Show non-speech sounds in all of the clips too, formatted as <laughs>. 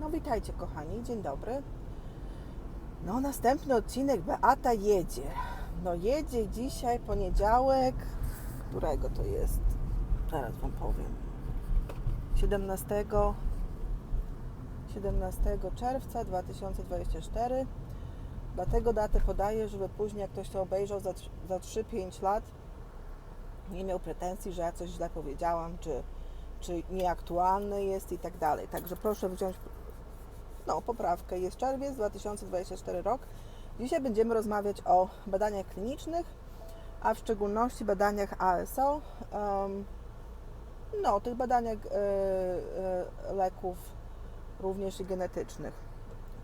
No witajcie kochani, dzień dobry. No następny odcinek Beata jedzie. No jedzie dzisiaj poniedziałek, którego to jest? Zaraz Wam powiem. 17, 17 czerwca 2024. Dlatego datę podaję, żeby później jak ktoś to obejrzał za, za 3-5 lat nie miał pretensji, że ja coś źle powiedziałam, czy, czy nieaktualne jest i tak dalej. Także proszę wziąć no, poprawkę. Jest czerwiec 2024 rok. Dzisiaj będziemy rozmawiać o badaniach klinicznych, a w szczególności badaniach ASO. no, tych badaniach e, e, leków również i genetycznych.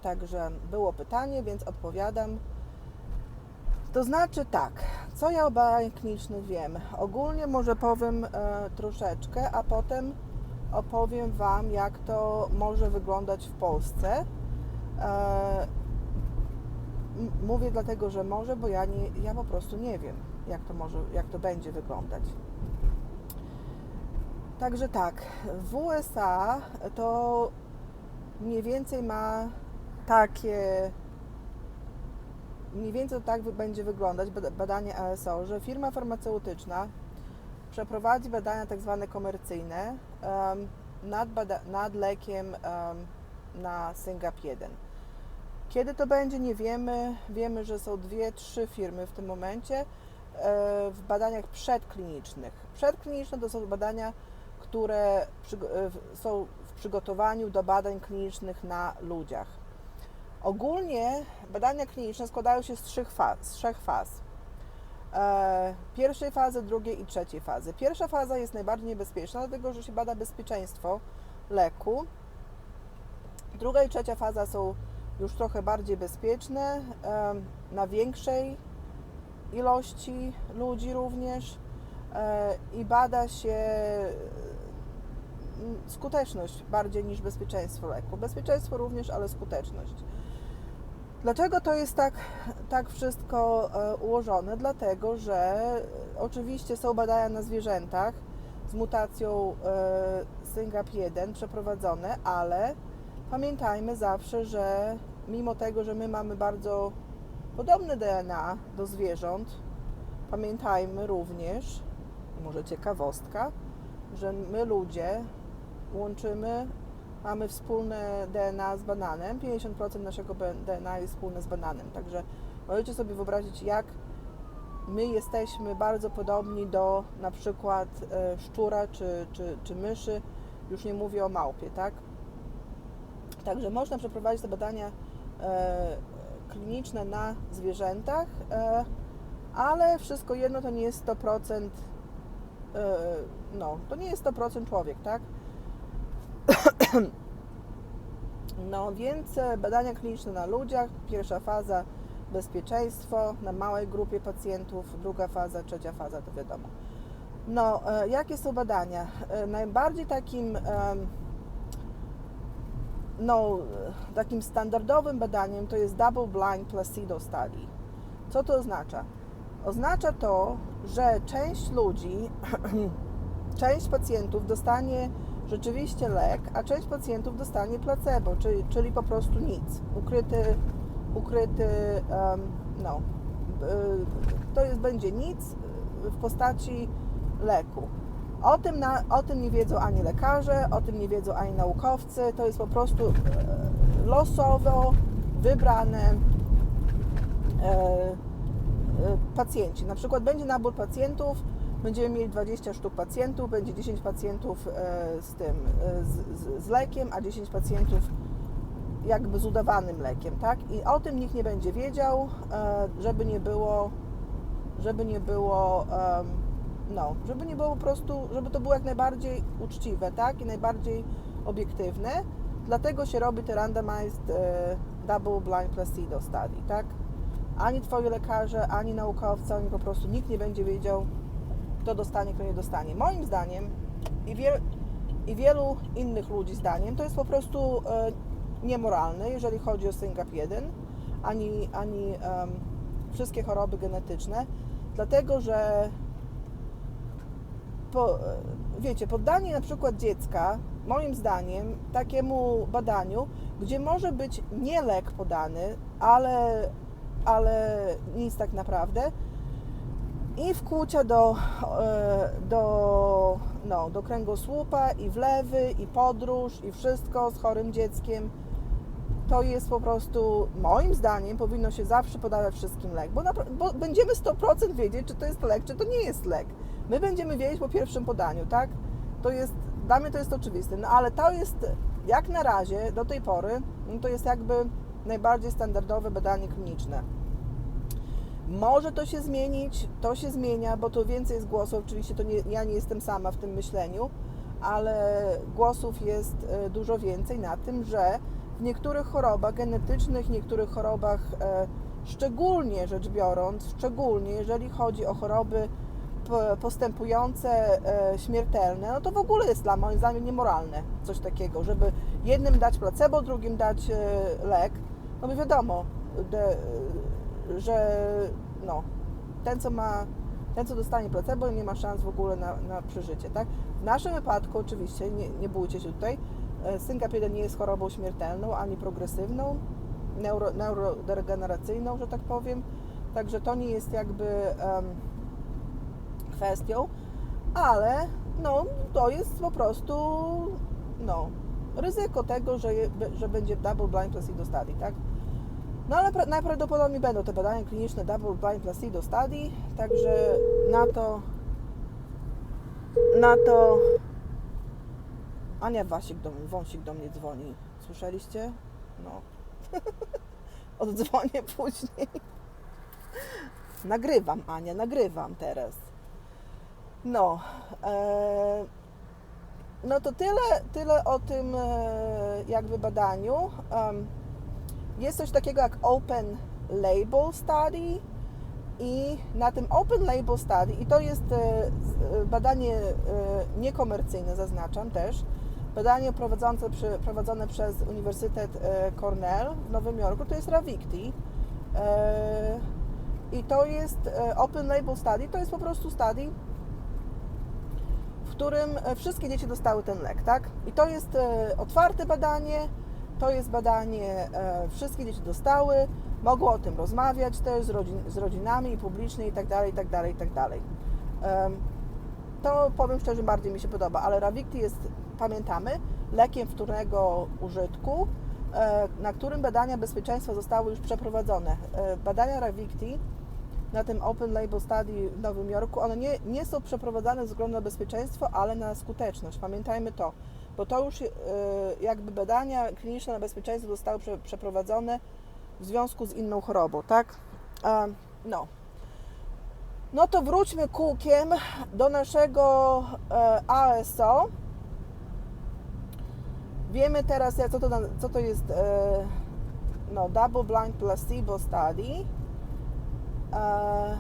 Także było pytanie, więc odpowiadam. To znaczy tak, co ja o badaniach klinicznych wiem? Ogólnie może powiem e, troszeczkę, a potem opowiem Wam, jak to może wyglądać w Polsce. E, mówię dlatego, że może, bo ja, nie, ja po prostu nie wiem, jak to, może, jak to będzie wyglądać. Także tak, w USA to mniej więcej ma takie mniej więcej tak będzie wyglądać bada- badanie ASO, że firma farmaceutyczna przeprowadzi badania tak zwane komercyjne em, nad, nad lekiem em, na SYNGAP1. Kiedy to będzie, nie wiemy. Wiemy, że są dwie, trzy firmy w tym momencie e, w badaniach przedklinicznych. Przedkliniczne to są badania, które e, są w przygotowaniu do badań klinicznych na ludziach. Ogólnie badania kliniczne składają się z trzech faz. Z trzech faz. E, pierwszej fazy, drugiej i trzeciej fazy. Pierwsza faza jest najbardziej niebezpieczna, dlatego że się bada bezpieczeństwo leku. Druga i trzecia faza są już trochę bardziej bezpieczne, na większej ilości ludzi również e, i bada się skuteczność bardziej niż bezpieczeństwo leku. Bezpieczeństwo również, ale skuteczność. Dlaczego to jest tak, tak wszystko e, ułożone? Dlatego, że e, oczywiście są badania na zwierzętach z mutacją e, SYNGAP1 przeprowadzone, ale pamiętajmy zawsze, że mimo tego, że my mamy bardzo podobne DNA do zwierząt, pamiętajmy również, może ciekawostka, że my ludzie łączymy mamy wspólne DNA z bananem. 50% naszego DNA jest wspólne z bananem. Także możecie sobie wyobrazić, jak my jesteśmy bardzo podobni do na przykład e, szczura czy, czy, czy myszy. Już nie mówię o małpie, tak? Także można przeprowadzić te badania e, kliniczne na zwierzętach, e, ale wszystko jedno to nie jest 100%, e, no, to nie jest 100% człowiek, tak? <clears throat> No więc e, badania kliniczne na ludziach, pierwsza faza bezpieczeństwo na małej grupie pacjentów, druga faza, trzecia faza to wiadomo. No, e, jakie są badania? E, Najbardziej takim no, takim standardowym badaniem to jest double blind placebo study. Co to oznacza? Oznacza to, że część ludzi, <clears throat> część pacjentów dostanie rzeczywiście lek, a część pacjentów dostanie placebo, czyli, czyli po prostu nic. Ukryty, ukryty em, no, to jest, będzie nic w postaci leku. O tym, na, o tym nie wiedzą ani lekarze, o tym nie wiedzą ani naukowcy. To jest po prostu e, losowo wybrane e, e, pacjenci. Na przykład będzie nabór pacjentów, będziemy mieli 20 sztuk pacjentów, będzie 10 pacjentów e, z tym, e, z, z, lekiem, a 10 pacjentów jakby z udawanym lekiem, tak? I o tym nikt nie będzie wiedział, e, żeby nie było, żeby nie było, no, żeby nie było po prostu, żeby to było jak najbardziej uczciwe, tak? I najbardziej obiektywne. Dlatego się robi te randomized double blind placebo study, tak? Ani twoi lekarze, ani naukowcy, ani po prostu nikt nie będzie wiedział, kto dostanie, kto nie dostanie. Moim zdaniem i, wiel, i wielu innych ludzi zdaniem to jest po prostu e, niemoralne, jeżeli chodzi o SYNGAP1, ani, ani em, wszystkie choroby genetyczne, dlatego że po, e, wiecie, poddanie na przykład dziecka moim zdaniem, takiemu badaniu, gdzie może być nie lek podany, ale, ale nic tak naprawdę, i wkłucia do, e, do, no, do kręgosłupa, i wlewy, i podróż, i wszystko z chorym dzieckiem. To jest po prostu, moim zdaniem, powinno się zawsze podawać wszystkim lek, bo, napra- bo będziemy 100% wiedzieć, czy to jest lek, czy to nie jest lek. My będziemy wiedzieć po pierwszym podaniu, tak? To jest, dla mnie to jest oczywiste, no ale to jest, jak na razie, do tej pory, no to jest jakby najbardziej standardowe badanie kliniczne. Może to się zmienić, to się zmienia, bo to więcej jest głosów. Oczywiście to nie, ja nie jestem sama w tym myśleniu, ale głosów jest e, dużo więcej na tym, że w niektórych chorobach genetycznych, niektórych chorobach, e, szczególnie rzecz biorąc, szczególnie jeżeli chodzi o choroby postępujące, e, śmiertelne, no to w ogóle jest dla moim zdaniem niemoralne coś takiego, żeby jednym dać placebo, drugim dać lek. No bo wiadomo, de, że no, ten, co ma, ten, co dostanie placebo, nie ma szans w ogóle na, na przeżycie, tak? W naszym wypadku oczywiście, nie, nie bójcie się tutaj, e, synkap 1 nie jest chorobą śmiertelną, ani progresywną, neuro, neurodegeneracyjną, że tak powiem, także to nie jest jakby em, kwestią, ale no, to jest po prostu no, ryzyko tego, że, je, że będzie double blind placebo study, tak? No ale pra- najprawdopodobniej będą te badania kliniczne Double Blind Placebo Study, także na to na to Ania Wasik do mnie, Wąsik do mnie dzwoni. Słyszeliście? No. <laughs> Oddzwonię później. Nagrywam, Ania, nagrywam teraz. No. E, no to tyle, tyle o tym e, jakby badaniu. Jest coś takiego jak Open Label Study i na tym Open Label Study, i to jest e, badanie e, niekomercyjne, zaznaczam też, badanie prowadzone, prowadzone przez Uniwersytet e, Cornell w Nowym Jorku, to jest Ravicti. I to jest Open Label Study, to jest po prostu study, w którym wszystkie dzieci dostały ten lek, tak? I to jest otwarte badanie, to jest badanie, e, wszystkie dzieci dostały, mogą o tym rozmawiać też z, rodzin, z rodzinami i publicznie i dalej, i dalej, i tak dalej. Em, To powiem szczerze, bardziej mi się podoba, ale Ravicti jest, pamiętamy, lekiem wtórnego użytku, e, na którym badania bezpieczeństwa zostały już przeprowadzone. E, Badania Ravicti na tym Open Label Study w Nowym Jorku, one nie, nie są przeprowadzane ze względu na bezpieczeństwo, ale na skuteczność. Pamiętajmy to, bo to już e, jakby badania kliniczne na bezpieczeństwo zostały prze, przeprowadzone w związku z inną chorobą, tak? No. No to wróćmy kółkiem do naszego e, ASO. Wiemy teraz, co to, co to jest e, no, Double Blind Placebo Study. E,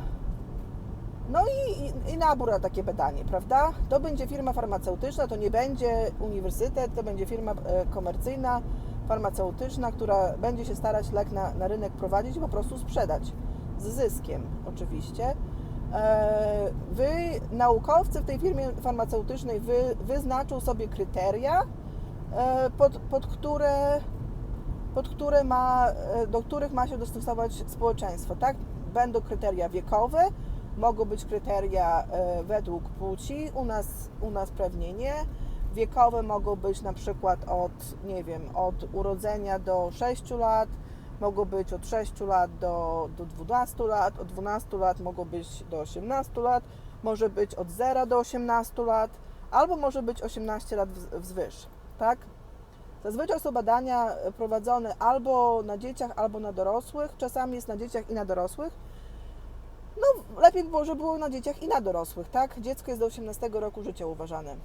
No i, i, nabór na takie badanie, prawda? To będzie firma farmaceutyczna, to nie będzie uniwersytet, to będzie firma e, komercyjna, farmaceutyczna, która będzie się starać lek na, na rynek prowadzić i po prostu sprzedać. Z zyskiem oczywiście. E, Wy, naukowcy w tej firmie farmaceutycznej, wy, wyznaczą sobie kryteria, pod, pod które pod które ma, do których ma się dostosować społeczeństwo. Tak? Będą kryteria wiekowe, mogą być kryteria e, według płci, u nas, u nas pewnie nie. Wiekowe mogą być na przykład od, nie wiem, od urodzenia do 6 lat, mogą być od 6 lat do, do 12 lat, od 12 lat mogą być do 18 lat, może być od 0 do 18 lat, albo może być 18 lat wz- wzwyż, tak? Zazwyczaj są badania prowadzone albo na dzieciach, albo na dorosłych. Czasami jest na dzieciach i na dorosłych. No, lepiej by było, było na dzieciach i na dorosłych, tak? Dziecko jest do 18 roku życia uważane.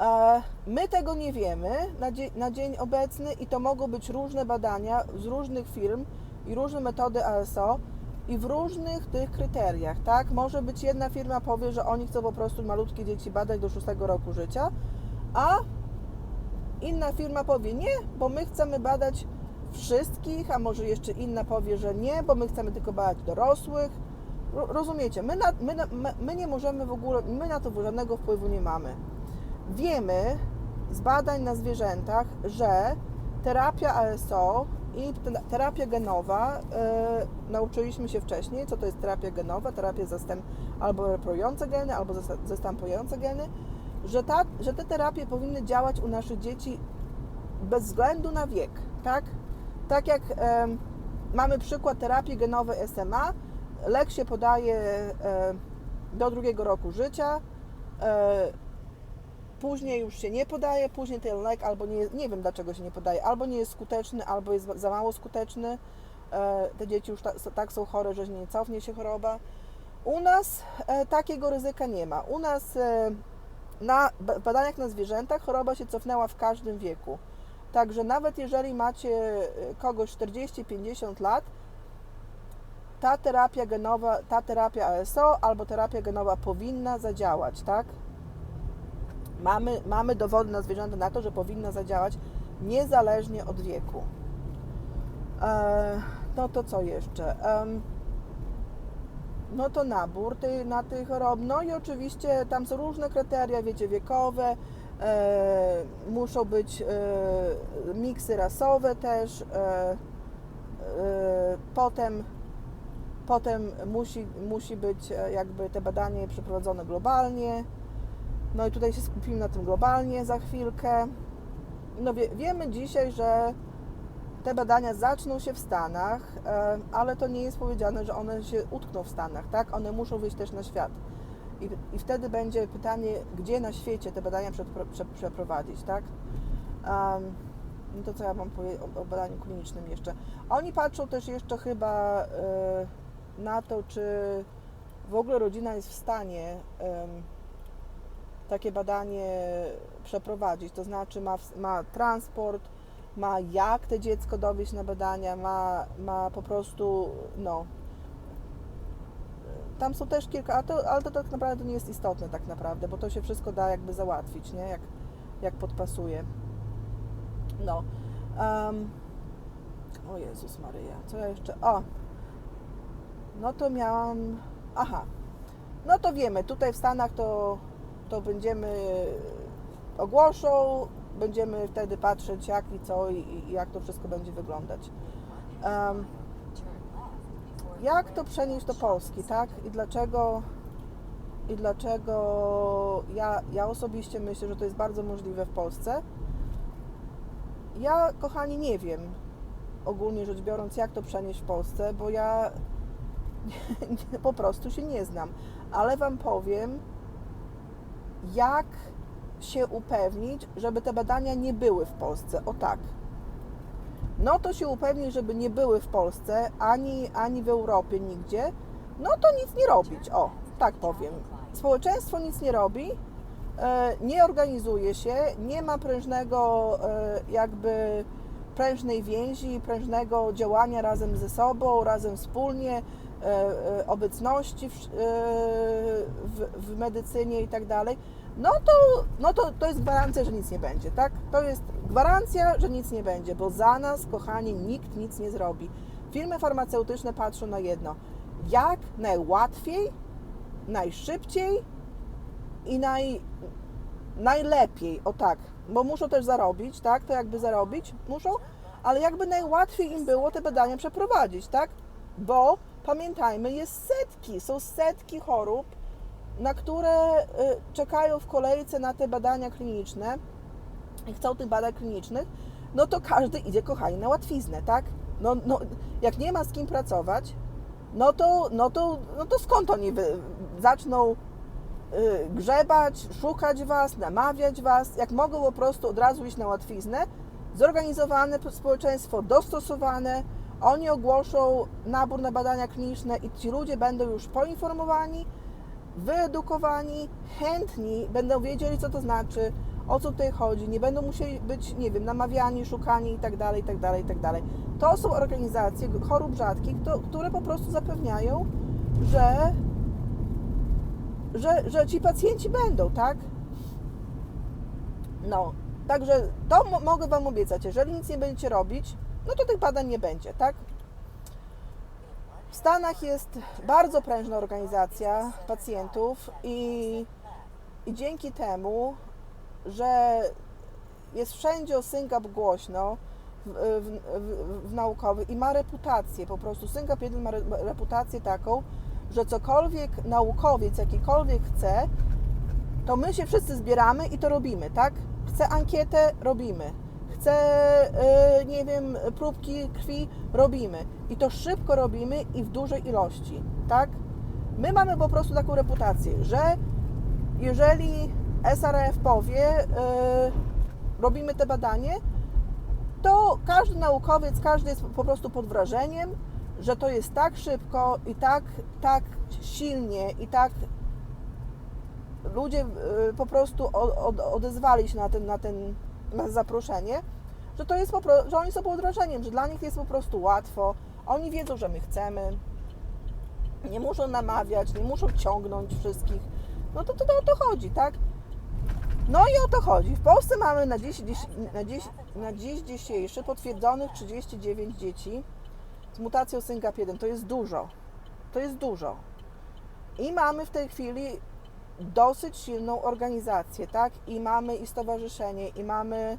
E, My tego nie wiemy na, na dzień obecny i to mogą być różne badania z różnych firm i różne metody ASO i w różnych tych kryteriach, tak? Może być jedna firma powie, że oni chcą po prostu malutkie dzieci badać do 6 roku życia, a inna firma powie nie, bo my chcemy badać wszystkich, a może jeszcze inna powie, że nie, bo my chcemy tylko badać dorosłych. Ro- Rozumiecie, my, na, my, my, nie możemy w ogóle, my na to żadnego wpływu nie mamy. wiemy z badań na zwierzętach, że terapia ASO i te- terapia genowa, e, nauczyliśmy się wcześniej, co to jest terapia genowa, terapia zastęp, albo reparujące geny, albo zas- zastępujące geny, że, ta, że te terapie powinny działać u naszych dzieci bez względu na wiek, tak? Tak jak em, mamy przykład terapii genowej SMA, lek się podaje e, do drugiego roku życia, e, później już się nie podaje, później ten lek albo nie, nie wiem dlaczego się nie podaje, albo nie jest skuteczny, albo jest za mało skuteczny. E, te dzieci już ta, tak są chore, że nie cofnie się choroba. U nas e, takiego ryzyka nie ma. U nas e, na ba- badaniach na zwierzętach choroba się cofnęła w każdym wieku. Także nawet jeżeli macie e, kogoś 40-50 lat, ta terapia genowa, ta terapia ASO albo terapia genowa powinna zadziałać, tak? Mamy, mamy dowody na zwierzęta na to, że powinna zadziałać niezależnie od wieku. E, no to co jeszcze? Em, no to nabór tej, na tej chorob. No i oczywiście tam są różne kryteria, wiecie, wiekowe, e, muszą być e, miksy rasowe też. E, e, potem potem musi, musi być e, jakby te badanie przeprowadzone globalnie. No i tutaj się skupimy na tym globalnie za chwilkę. No wie, wiemy dzisiaj, że te badania zaczną się w Stanach, e, ale to nie jest powiedziane, że one się utkną w Stanach, tak? One muszą wyjść też na świat. I, i wtedy będzie pytanie, gdzie na świecie te badania przepro- prze, przeprowadzić, tak? Um, no to co ja mam powiedzieć o, o badaniu klinicznym jeszcze? Oni patrzą też jeszcze chyba e, na to, czy w ogóle rodzina jest w stanie em, takie badanie przeprowadzić, to znaczy ma, ma transport, ma jak te dziecko dowieść na badania, ma, ma po prostu, no. Tam są też kilka, ale to, ale to tak naprawdę nie jest istotne tak naprawdę, bo to się wszystko da jakby załatwić, nie? Jak, jak podpasuje. No. em, o Jezus Maryja, co ja jeszcze? O! No to miałam. Aha. No to wiemy, tutaj w Stanach to, to będziemy ogłoszą, będziemy wtedy patrzeć jak i co i, i jak to wszystko będzie wyglądać. Em, jak to przenieść do Polski, tak? I dlaczego i dlaczego ja, ja osobiście myślę, że to jest bardzo możliwe w Polsce. Ja, kochani, nie wiem, ogólnie rzecz biorąc, jak to przenieść w Polsce, bo ja <laughs> po prostu się nie znam. Ale Wam powiem, jak się upewnić, żeby te badania nie były w Polsce. O tak. No to się upewnić, żeby nie były w Polsce, ani, ani w Europie, nigdzie. No to nic nie robić. O, tak powiem. Społeczeństwo nic nie robi, e, nie organizuje się, nie ma prężnego e, jakby prężnej więzi, prężnego działania razem ze sobą, razem wspólnie, e, obecności w, w, w medycynie i tak dalej, no to, no to to jest gwarancja, że nic nie będzie, tak? To jest gwarancja, że nic nie będzie, bo za nas, kochani, nikt nic nie zrobi. Firmy farmaceutyczne patrzą na jedno, jak najłatwiej, najszybciej i naj, najlepiej, o tak, bo muszą też zarobić, tak? To jakby zarobić muszą, ale jakby najłatwiej im było te badania przeprowadzić, tak? Bo pamiętajmy, jest setki, są setki chorób, na które y, czekają w kolejce na te badania kliniczne i chcą tych badań klinicznych, no to każdy idzie, kochani, na łatwiznę, tak? No, no, jak nie ma z kim pracować, no to, no to, no to skąd oni wy, zaczną y, grzebać, szukać Was, namawiać Was, jak mogą po prostu od razu iść na łatwiznę, zorganizowane społeczeństwo, dostosowane, oni ogłoszą nabór na badania kliniczne i ci ludzie będą już poinformowani, wyedukowani, chętni, będą wiedzieli, co to znaczy, o co tutaj chodzi, nie będą musieli być, nie wiem, namawiani, szukani i tak dalej, i tak dalej, i tak dalej. To są organizacje chorób rzadkich, które po prostu zapewniają, że, że, że ci pacjenci będą, tak? No, także to mo- mogę Wam obiecać, jeżeli nic nie będziecie robić, no to tych badań nie będzie, tak? W Stanach jest bardzo prężna organizacja pacjentów i, i dzięki temu że jest wszędzie o Syngap głośno w, w, w, w naukowy i ma reputację, po prostu Syngap 1 ma re, reputację taką, że cokolwiek naukowiec jakikolwiek chce, to my się wszyscy zbieramy i to robimy, tak? Chce ankietę, robimy. Chce, yy, nie wiem, próbki krwi, robimy. I to szybko robimy i w dużej ilości, tak? My mamy po prostu taką reputację, że jeżeli SRF powie, yy, robimy te badanie, to każdy naukowiec, każdy jest po prostu pod wrażeniem, że to jest tak szybko i tak, tak silnie i tak ludzie y, po prostu odezwali się na ten, na ten na zaproszenie, że to jest po że oni są pod wrażeniem, że dla nich jest po prostu łatwo, oni wiedzą, że my chcemy, nie muszą namawiać, nie muszą ciągnąć wszystkich. No to, to, to o to chodzi, tak? No i o to chodzi. W Polsce mamy na dziś, dziś, na dziś, na dziś dzisiejszy potwierdzonych 39 dzieci z mutacją SYNGAP1. To jest dużo. To jest dużo. I mamy w tej chwili dosyć silną organizację, tak? I mamy i stowarzyszenie, i mamy,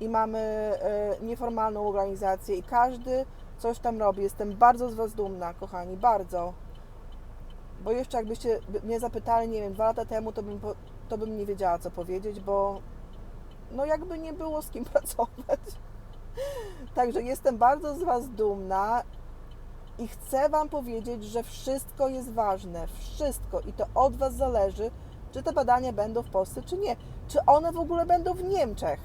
i mamy e, nieformalną organizację, i każdy coś tam robi. Jestem bardzo z Was dumna, kochani, bardzo. Bo jeszcze jakbyście mnie zapytali, nie wiem, dwa lata temu, to bym, to bym nie wiedziała, co powiedzieć, bo no jakby nie było z kim <laughs> pracować. Także jestem bardzo z Was dumna i chcę Wam powiedzieć, że wszystko jest ważne, wszystko i to od Was zależy, czy te badania będą w Polsce, czy nie. Czy one w ogóle będą w Niemczech,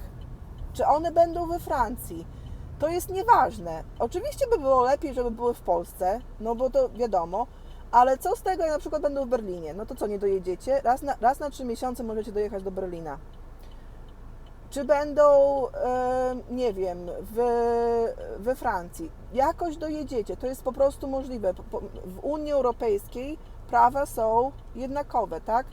czy one będą we Francji. To jest nieważne. Oczywiście by było lepiej, żeby były w Polsce, no bo to wiadomo, ale co z tego, jak na przykład będą w Berlinie? No to co, nie dojedziecie? Raz na, raz na trzy miesiące możecie dojechać do Berlina. Czy będą, e, nie wiem, w, we Francji? Jakoś dojedziecie, to jest po prostu możliwe. W Unii Europejskiej prawa są jednakowe, tak?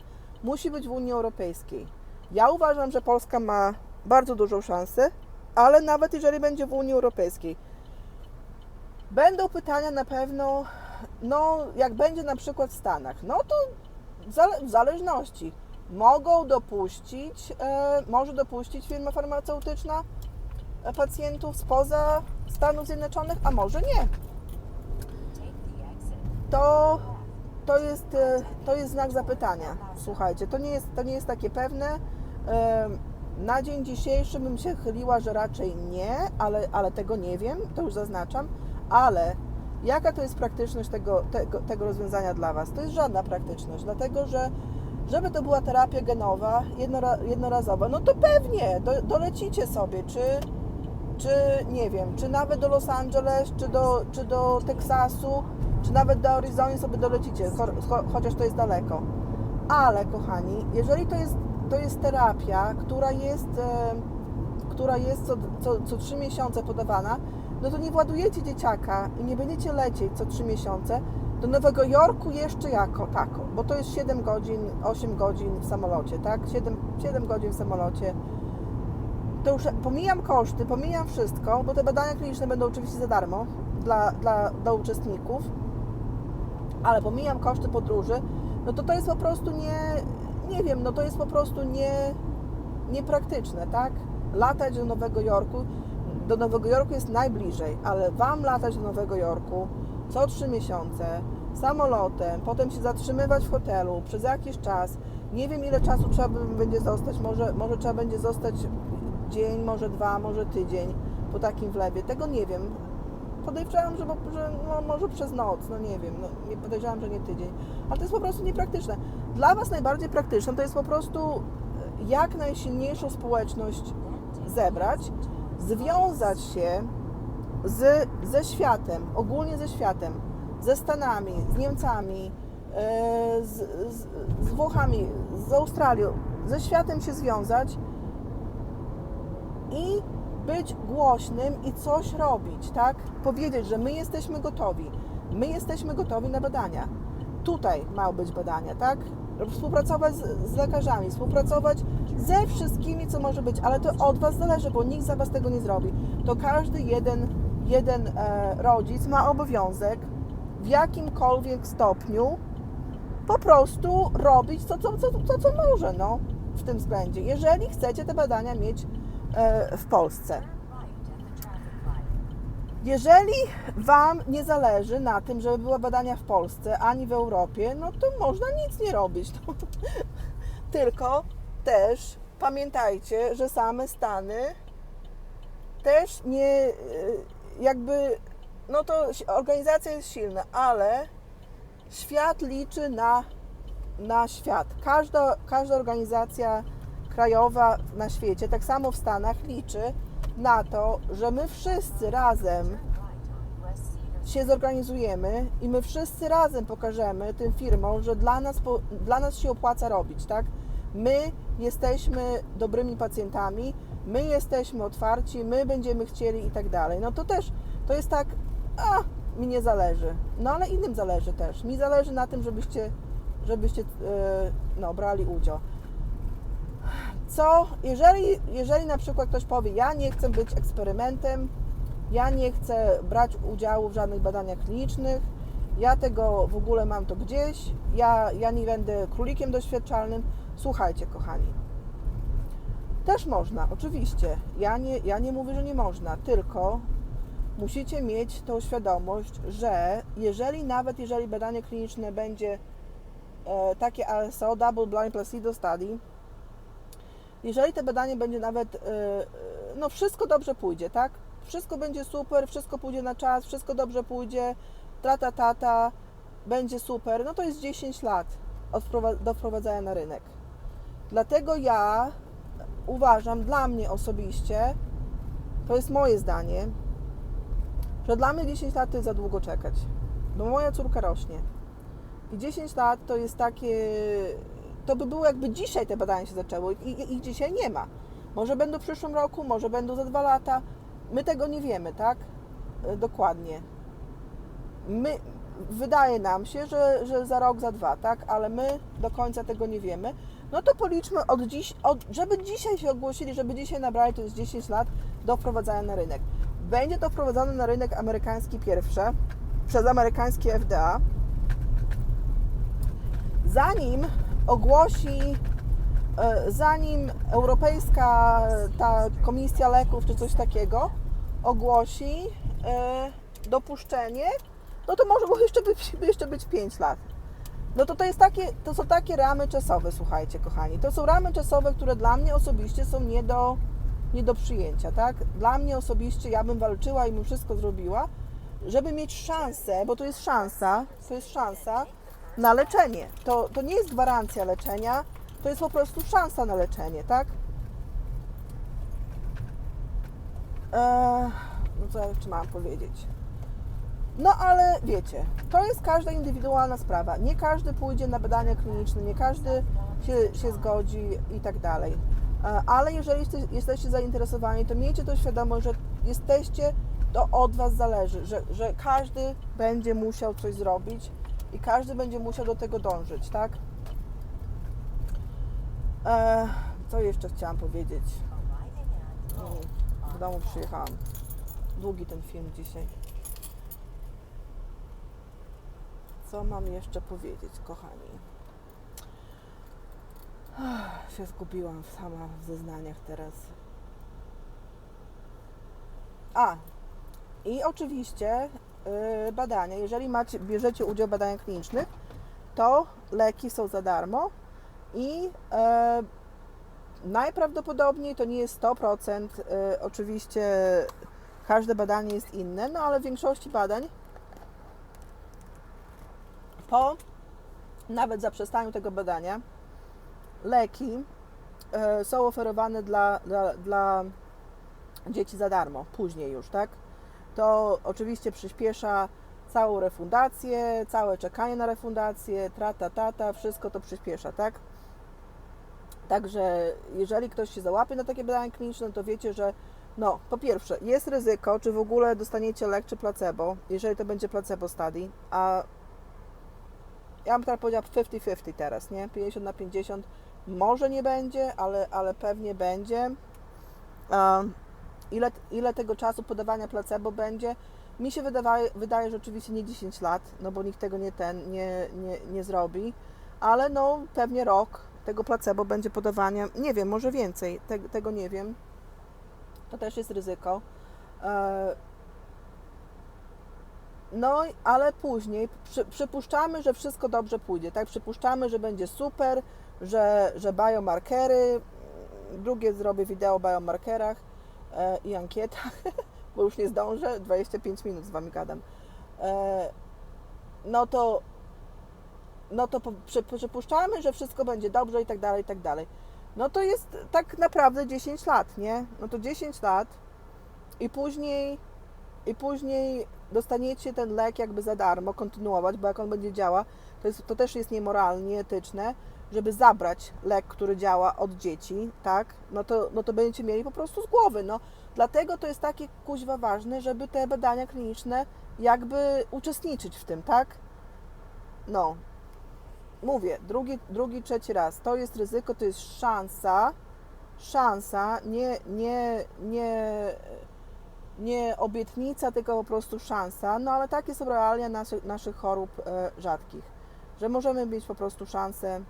Musi być w Unii Europejskiej. Ja uważam, że Polska ma bardzo dużą szansę, ale nawet jeżeli będzie w Unii Europejskiej, będą pytania na pewno, no jak będzie na przykład w Stanach, no to w zale- w zależności mogą dopuścić, e, może dopuścić firma farmaceutyczna e, pacjentów spoza Stanów Zjednoczonych, a może nie. To, to, jest, e, to jest znak zapytania. Słuchajcie, to nie jest, to nie jest takie pewne. E, Na dzień dzisiejszy bym się chyliła, że raczej nie, ale, ale tego nie wiem, to już zaznaczam. Ale jaka to jest praktyczność tego, tego, tego rozwiązania dla Was? To jest żadna praktyczność, dlatego że żeby to była terapia genowa jednora, jednorazowa, no to pewnie do, dolecicie sobie, czy, czy nie wiem, czy nawet do Los Angeles, czy do, czy do Teksasu, czy nawet do Arizony sobie dolecicie, cho, cho, chociaż to jest daleko. Ale kochani, jeżeli to jest, to jest terapia, która jest, e, która jest co, co, co 3 miesiące podawana, no to nie władujecie dzieciaka i nie będziecie lecieć co 3 miesiące do Nowego Jorku jeszcze jako tako, bo to jest 7 godzin, 8 godzin w samolocie, tak? 7, 7 godzin w samolocie. To już pomijam koszty, pomijam wszystko, bo te badania kliniczne będą oczywiście za darmo dla, dla, dla uczestników, ale pomijam koszty podróży, no to to jest po prostu nie, nie wiem, no to jest po prostu nie, niepraktyczne, tak? Latać do Nowego Jorku, do Nowego Jorku jest najbliżej, ale Wam latać do Nowego Jorku co trzy miesiące samolotem, potem się zatrzymywać w hotelu przez jakiś czas, nie wiem ile czasu trzeba będzie zostać, może, może trzeba będzie zostać dzień, może dwa, może tydzień po takim wlewie, tego nie wiem. Podejrzewam, że, że no, może przez noc, no nie wiem, no, nie podejrzewam, że nie tydzień, ale to jest po prostu niepraktyczne. Dla Was najbardziej praktyczne to jest po prostu e, jak najsilniejszą społeczność zebrać, związać się z, ze światem, ogólnie ze światem, ze Stanami, z Niemcami, e, z, z, z Włochami, z Australią, ze światem się związać i być głośnym i coś robić, tak? Powiedzieć, że my jesteśmy gotowi. My jesteśmy gotowi na badania. Tutaj mają być badania, tak? Współpracować z, z lekarzami, współpracować ze wszystkimi, co może być, ale to od Was zależy, bo nikt za Was tego nie zrobi. To każdy jeden, jeden e, rodzic ma obowiązek w jakimkolwiek stopniu po prostu robić to, co, co, co, co może, no. w tym względzie, jeżeli chcecie te badania mieć w Polsce. Jeżeli Wam nie zależy na tym, żeby były badania w Polsce ani w Europie, no to można nic nie robić. <laughs> Tylko też pamiętajcie, że same Stany też nie y, jakby, no to organizacja jest silna, ale świat liczy na, na świat. Każda, każda organizacja krajowa na świecie, tak samo w Stanach, liczy na to, że my wszyscy razem się zorganizujemy i my wszyscy razem pokażemy tym firmom, że dla nas, dla nas się opłaca robić, tak? My jesteśmy dobrymi pacjentami, my jesteśmy otwarci, my będziemy chcieli i tak dalej. No to też, to jest tak, a, mi nie zależy. No ale innym zależy też. Mi zależy na tym, żebyście, żebyście e, no, brali udział. Co, jeżeli, jeżeli na przykład ktoś powie, ja nie chcę być eksperymentem, ja nie chcę brać udziału w żadnych badaniach klinicznych, ja tego w ogóle mam to gdzieś, ja, ja nie będę królikiem doświadczalnym. Słuchajcie, kochani, też można, oczywiście. Ja nie, ja nie mówię, że nie można, tylko musicie mieć tą świadomość, że jeżeli nawet jeżeli badanie kliniczne będzie e, takie ASO, Double Blind Placebo Study, jeżeli to badanie będzie nawet, e, e, no wszystko dobrze pójdzie, tak? Wszystko będzie super, wszystko pójdzie na czas, wszystko dobrze pójdzie, trata tata, będzie super, no to jest 10 lat od do wprowadzenia na rynek. Dlatego ja uważam, dla mnie osobiście, to jest moje zdanie, że dla mnie 10 lat to jest za długo czekać, bo moja córka rośnie. I 10 lat to jest takie, to by było jakby dzisiaj te badania się zaczęły i ich dzisiaj nie ma. Może będą w przyszłym roku, może będą za dwa lata. My tego nie wiemy, tak? E, Dokładnie. My, wydaje nam się, że, że za rok, za dwa, tak? Ale my do końca tego nie wiemy. No to policzmy od dziś, od, żeby dzisiaj się ogłosili, żeby dzisiaj nabrali, to jest 10 lat do wprowadzania na rynek. Będzie to wprowadzone na rynek amerykański pierwsze przez amerykańskie FDA. Zanim ogłosi, e, zanim europejska ta komisja leków czy coś takiego ogłosi e, dopuszczenie, no to może było <laughs> jeszcze być, jeszcze być 5 lat. No to to, jest takie, to są takie ramy czasowe, słuchajcie, kochani. To są ramy czasowe, które dla mnie osobiście są nie do, nie do przyjęcia, tak? Dla mnie osobiście ja bym walczyła i bym wszystko zrobiła, żeby mieć szansę, bo to jest szansa, to jest szansa na leczenie. To, to nie jest gwarancja leczenia, to jest po prostu szansa na leczenie, tak? Eee, no co ja jeszcze mam powiedzieć? No ale wiecie, to jest każda indywidualna sprawa. Nie każdy pójdzie na badania kliniczne, nie każdy się, się zgodzi i tak dalej. E, Ale jeżeli jeste- jesteście zainteresowani, to miejcie to świadomość, że jesteście, to od Was zależy, że, że każdy będzie musiał coś zrobić i każdy będzie musiał do tego dążyć, tak? E, co jeszcze chciałam powiedzieć? W domu przyjechałam. Długi ten film dzisiaj. Co mam jeszcze powiedzieć, kochani? Się zgubiłam sama w zeznaniach teraz. A, i oczywiście badania. Jeżeli macie, bierzecie udział w badaniach klinicznych, to leki są za darmo i e, najprawdopodobniej to nie jest 100%. E, oczywiście każde badanie jest inne, no ale w większości badań po nawet zaprzestaniu tego badania leki e, są oferowane dla, dla, dla dzieci za darmo, później już, tak? To oczywiście przyspiesza całą refundację, całe czekanie na refundację, trata, tata, wszystko to przyspiesza, tak? Także jeżeli ktoś się załapie na takie badania kliniczne, to wiecie, że no, po pierwsze, jest ryzyko, czy w ogóle dostaniecie lek czy placebo, jeżeli to będzie placebo study, a ja bym tak powiedziała 50-50 teraz, nie? 50 na 50 może nie będzie, ale, ale pewnie będzie. Um, ile, ile tego czasu podawania placebo będzie? Mi się wydaje, wydaje, że oczywiście nie 10 lat, no bo nikt tego nie ten, nie, nie, nie zrobi, ale no pewnie rok tego placebo będzie podawania, nie wiem, może więcej, te, tego nie wiem. To też jest ryzyko. E, No, ale później przy, przypuszczamy, że wszystko dobrze pójdzie, tak? Przypuszczamy, że będzie super, że, że biomarkery, drugie zrobię wideo o biomarkerach i ankietach, <laughs> bo już nie zdążę, 25 minut z Wami gadam. E, no to no to przypuszczamy, że wszystko będzie dobrze i tak dalej, i tak dalej. No to jest tak naprawdę 10 lat, nie? No to 10 lat i później i później dostaniecie ten lek jakby za darmo, kontynuować, bo jak on będzie działa, to, jest, to też jest niemoralnie, etyczne, żeby zabrać lek, który działa od dzieci, tak? No to, no to będziecie mieli po prostu z głowy, no. Dlatego to jest takie kuźwa ważne, żeby te badania kliniczne jakby uczestniczyć w tym, tak? No, mówię, drugi, drugi, trzeci raz, to jest ryzyko, to jest szansa, szansa, nie, nie, nie, nie obietnica, tylko po prostu szansa, no ale takie są realia naszych, naszych chorób e, rzadkich, że możemy mieć po prostu szansę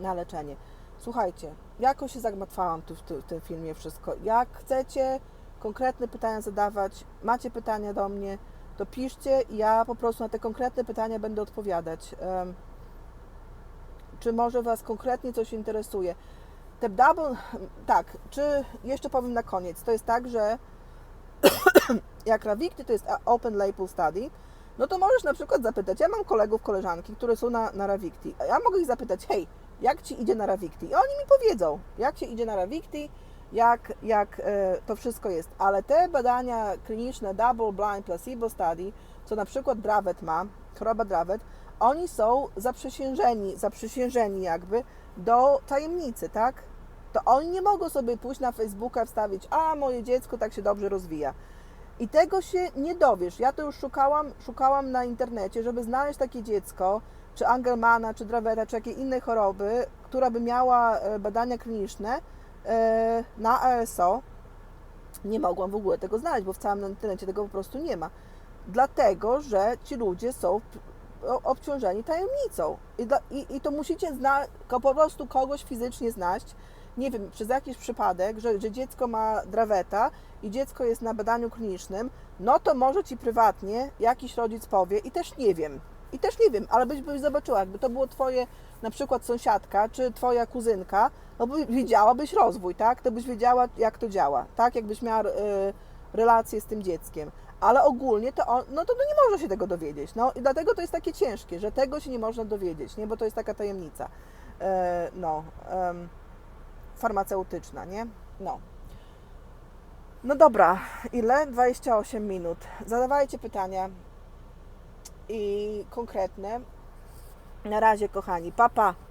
na leczenie. Słuchajcie, jakoś się zagmatwałam tu w, ty, w tym filmie wszystko. Jak chcecie konkretne pytania zadawać, macie pytania do mnie, to piszcie i ja po prostu na te konkretne pytania będę odpowiadać. Em, czy może Was konkretnie coś interesuje? Te double, tak, czy jeszcze powiem na koniec, to jest tak, że <coughs> jak Ravicti to jest open label study, no to możesz na przykład zapytać, ja mam kolegów, koleżanki, które są na, na ja mogę ich zapytać, hej, jak Ci idzie na Ravicti? I oni mi powiedzą, jak Ci idzie na Ravicti, jak, jak e, to wszystko jest. Ale te badania kliniczne, double blind placebo study, co na przykład Dravet ma, choroba Dravet, oni są zaprzysiężeni, zaprzysiężeni jakby do tajemnicy, tak? To oni nie mogą sobie pójść na Facebooka wstawić, a moje dziecko tak się dobrze rozwija. I tego się nie dowiesz. Ja to już szukałam, szukałam na internecie, żeby znaleźć takie dziecko, czy Angelmana, czy Draveta, czy jakiej innej choroby, która by miała e, badania kliniczne e, na ASO. Nie mogłam w ogóle tego znaleźć, bo w całym internecie tego po prostu nie ma. Dlatego, że ci ludzie są obciążeni tajemnicą. I, i, i to musicie po prostu kogoś fizycznie znać, nie wiem, przez jakiś przypadek, że, że dziecko ma draweta i dziecko jest na badaniu klinicznym, no to może ci prywatnie jakiś rodzic powie i też nie wiem. I też nie wiem, ale byś, byś zobaczyła, jakby to było twoje na przykład sąsiadka czy twoja kuzynka, no by widziałabyś rozwój, tak? To byś wiedziała, jak to działa, tak? Jakbyś miała y, relację z tym dzieckiem. Ale ogólnie to on, no to no nie można się tego dowiedzieć. No i dlatego to jest takie ciężkie, że tego się nie można dowiedzieć, nie? Bo to jest taka tajemnica. E, no. farmaceutyczna, nie? No. No dobra, ile? 28 minut. Zadawajcie pytania i konkretne. Na razie, kochani. Papa. Pa.